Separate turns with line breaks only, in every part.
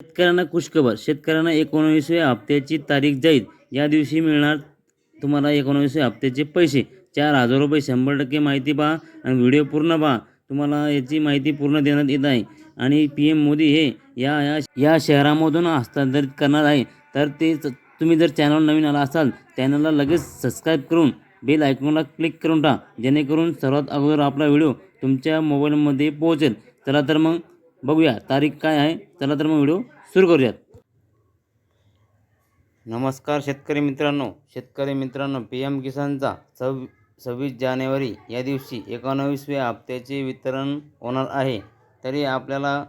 शेतकऱ्यांना खुशखबर. शेतकऱ्यांना एकोणावीसव्या हप्त्याची तारीख जाईल या दिवशी मिळणार तुम्हाला एकोणावीसव्या हप्त्याचे पैसे. चार हजार रुपये शंभर टक्के माहिती पहा आणि व्हिडिओ पूर्ण पहा. तुम्हाला याची माहिती पूर्ण देण्यात येत आहे. आणि पी एम मोदी हे या या या शहरामधून हस्तांतरित करणार आहे. तर ते तुम्ही जर चॅनल नवीन आला असाल चॅनलला लगेच सबस्क्राईब करून बेल आयकॉनला क्लिक करून टाका. जेणेकरून सर्वात अगोदर आपला व्हिडिओ तुमच्या मोबाईलमध्ये पोहोचेल. चला तर मग बघूया तारीख काय आहे? चला तर मग व्हिडिओ सुरू करूयात. नमस्कार शेतकरी मित्रांनो. शेतकरी मित्रांनो पी एम किसानचा सव सव्वीस जानेवारी या दिवशी एकोणावीसव्या हप्त्याचे वितरण होणार आहे. तरी आपल्याला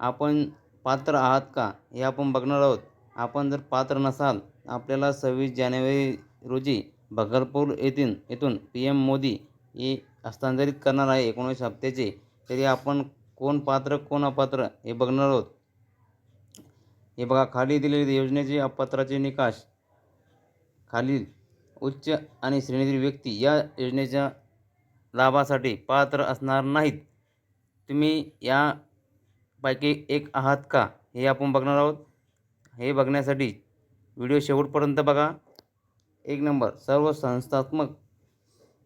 आपण पात्र आहात का हे आपण बघणार आहोत. आपण जर पात्र नसाल आपल्याला सव्वीस जानेवारी रोजी भगलपूर येथून येथून पी एम मोदी हे हस्तांतरित करणार आहे एकोणीस हप्त्याचे. तरी आपण कोण पात्र कोण अपात्र हे बघणार आहोत. हे बघा खाली दिलेले योजनेचे अपात्राचे निकाष खालील उच्च आणि श्रेणीतील व्यक्ती या योजनेच्या लाभासाठी पात्र असणार नाहीत. तुम्ही यापैकी एक आहात का? हे आपण बघणार आहोत. हे बघण्यासाठी व्हिडिओ शेवटपर्यंत बघा. एक नंबर सर्व संस्थात्मक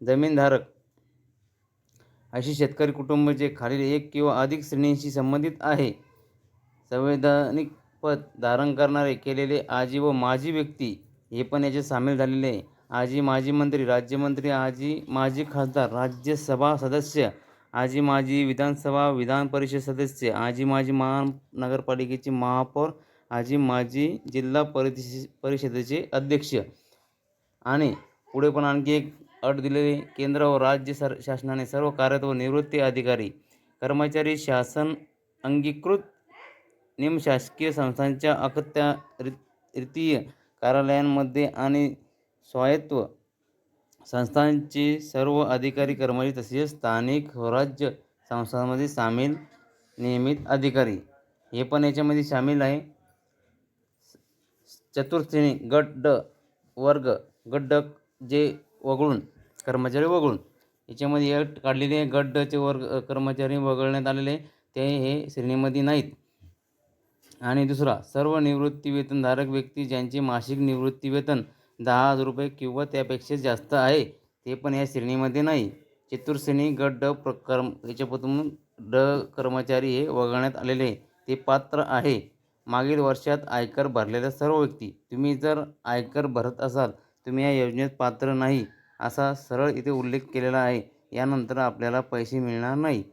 जमीनधारक अशी शेतकरी कुटुंब जे खालील एक किंवा अधिक श्रेणींशी संबंधित आहे. संवैधानिक पद धारण करणारे केलेले आजी व माजी व्यक्ती हे पण याचे सामील झालेले आहे. आजी माजी मंत्री राज्यमंत्री आजी माजी खासदार राज्यसभा सदस्य आजी माजी विधानसभा विधान परिषद सदस्य आजी माजी महानगरपालिकेचे महापौर आजी माजी जिल्हा परिषदेचे अध्यक्ष आणि पुढे पण आणखी एक अट दिलेली केंद्र व राज्य सर शासनाने सर्व कार्यरत व निवृत्ती अधिकारी कर्मचारी शासन अंगीकृत निमशासकीय संस्थांच्या अखत्या तृतीय कार्यालयांमध्ये आणि स्वायत्त संस्थांचे सर्व अधिकारी कर्मचारी तसेच स्थानिक स्वराज्य संस्थांमध्ये सामील नियमित अधिकारी. हे पण याच्यामध्ये सामील आहे. चतुर्थश्रेणी गट ड वर्ग गट जे वगळून कर्मचारी वगळून. याच्यामध्ये अट काढलेले आहे गट डचे वर्ग कर्मचारी वगळण्यात आलेले ते हे श्रेणीमध्ये नाहीत. आणि दुसरा सर्व निवृत्तीवेतनधारक व्यक्ती ज्यांचे मासिक निवृत्तीवेतन दहा हजार रुपये किंवा त्यापेक्षा जास्त आहे ते पण या श्रेणीमध्ये नाही. चतुर्श्रेणी गट ड प्र कर्म याच्यापासून ड कर्मचारी हे वगळण्यात आलेले आहे. ते पात्र आहे. मागील वर्षात आयकर भरलेल्या सर्व व्यक्ती तुम्ही जर आयकर भरत असाल तुम्ही या योजनेत पात्र नाही असा सरळ इथे उल्लेख केलेला आहे. यानंतर आपल्याला पैसे मिळणार नाही.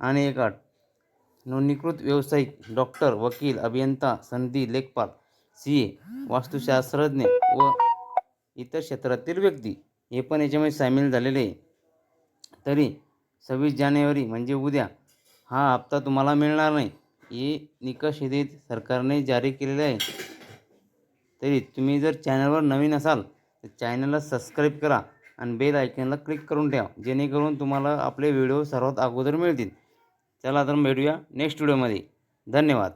आणि एक आठ नोंदणीकृत व्यावसायिक डॉक्टर वकील अभियंता संधी लेखपाल सी ए वास्तुशास्त्रज्ञ व इतर क्षेत्रातील व्यक्ती हे पण याच्यामध्ये सामील झालेले आहे. तरी सव्वीस जानेवारी म्हणजे उद्या हा हप्ता तुम्हाला मिळणार नाही. हे निकष इथे सरकारने जारी केलेले आहे. तरी तुम्ही जर चॅनलवर नवीन असाल तर चॅनलला सबस्क्राईब करा आणि बेल आयकनला क्लिक करून ठेवा जेणेकरून तुम्हाला आपले व्हिडिओ सर्वात अगोदर मिळतील. चला तर भेटूया नेक्स्ट व्हिडिओमध्ये. धन्यवाद.